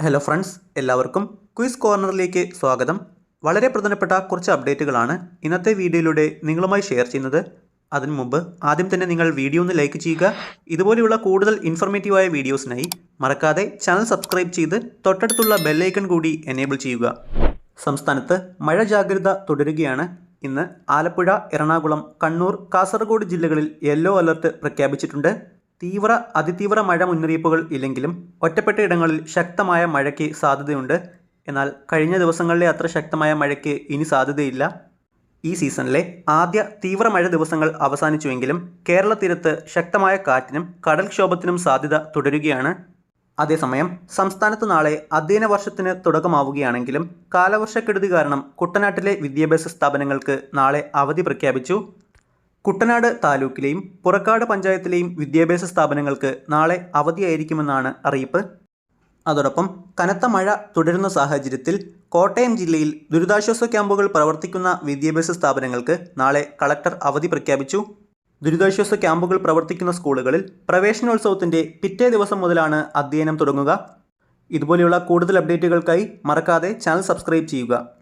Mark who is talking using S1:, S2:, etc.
S1: Hello friends എല്ലാവർക്കും quiz കോർണറിലേക്ക് സ്വാഗതം. വളരെ പ്രധാനപ്പെട്ട കുറച്ച് അപ്ഡേറ്റുകളാണ് ഇന്നത്തെ വീഡിയോയിലൂടെ നിങ്ങളുമായി ഷെയർ ചെയ്യുന്നത്. അതിനു മുമ്പ് ആദ്യം തന്നെ നിങ്ങൾ വീഡിയോ ഒന്ന് ലൈക്ക് ചെയ്യുക. ഇതുപോലെയുള്ള കൂടുതൽ ഇൻഫർമേറ്റീവായ വീഡിയോസിനായി മറക്കാതെ ചാനൽ സബ്സ്ക്രൈബ് ചെയ്ത് തൊട്ടടുത്തുള്ള ബെല്ലൈക്കൺ കൂടി എനേബിൾ ചെയ്യുക. സംസ്ഥാനത്ത് മഴ ജാഗ്രത തുടരുകയാണ്. ഇന്ന് ആലപ്പുഴ എറണാകുളം കണ്ണൂർ കാസർഗോഡ് ജില്ലകളിൽ യെല്ലോ അലർട്ട് പ്രഖ്യാപിച്ചിട്ടുണ്ട്. തീവ്ര അതിതീവ്ര മഴ മുന്നറിയിപ്പുകൾ ഇല്ലെങ്കിലും ഒറ്റപ്പെട്ട ഇടങ്ങളിൽ ശക്തമായ മഴയ്ക്ക് സാധ്യതയുണ്ട്. എന്നാൽ കഴിഞ്ഞ ദിവസങ്ങളിലെ അത്ര ശക്തമായ മഴയ്ക്ക് ഇനി സാധ്യതയില്ല. ഈ സീസണിലെ ആദ്യ തീവ്ര മഴ ദിവസങ്ങൾ അവസാനിച്ചുവെങ്കിലും കേരള തീരത്ത് ശക്തമായ കാറ്റിനും കടൽക്ഷോഭത്തിനും സാധ്യത തുടരുകയാണ്. അതേസമയം സംസ്ഥാനത്ത് നാളെ അധ്യയന വർഷത്തിന് തുടക്കമാവുകയാണെങ്കിലും കാലവർഷക്കെടുതി കാരണം കുട്ടനാട്ടിലെ വിദ്യാഭ്യാസ സ്ഥാപനങ്ങൾക്ക് നാളെ അവധി പ്രഖ്യാപിച്ചു. കുട്ടനാട് താലൂക്കിലെയും പുറക്കാട് പഞ്ചായത്തിലെയും വിദ്യാഭ്യാസ സ്ഥാപനങ്ങൾക്ക് നാളെ അവധിയായിരിക്കുമെന്നാണ് അറിയിപ്പ്. അതോടൊപ്പം കനത്ത മഴ തുടരുന്ന സാഹചര്യത്തിൽ കോട്ടയം ജില്ലയിൽ ദുരിതാശ്വാസ ക്യാമ്പുകൾ പ്രവർത്തിക്കുന്ന വിദ്യാഭ്യാസ സ്ഥാപനങ്ങൾക്ക് നാളെ കളക്ടർ അവധി പ്രഖ്യാപിച്ചു. ദുരിതാശ്വാസ ക്യാമ്പുകൾ പ്രവർത്തിക്കുന്ന സ്കൂളുകളിൽ പ്രവേശനോത്സവത്തിന്റെ പിറ്റേ ദിവസം മുതലാണ് അധ്യയനം തുടങ്ങുക. ഇതുപോലെയുള്ള കൂടുതൽ അപ്ഡേറ്റുകൾക്കായി മറക്കാതെ ചാനൽ സബ്സ്ക്രൈബ് ചെയ്യുക.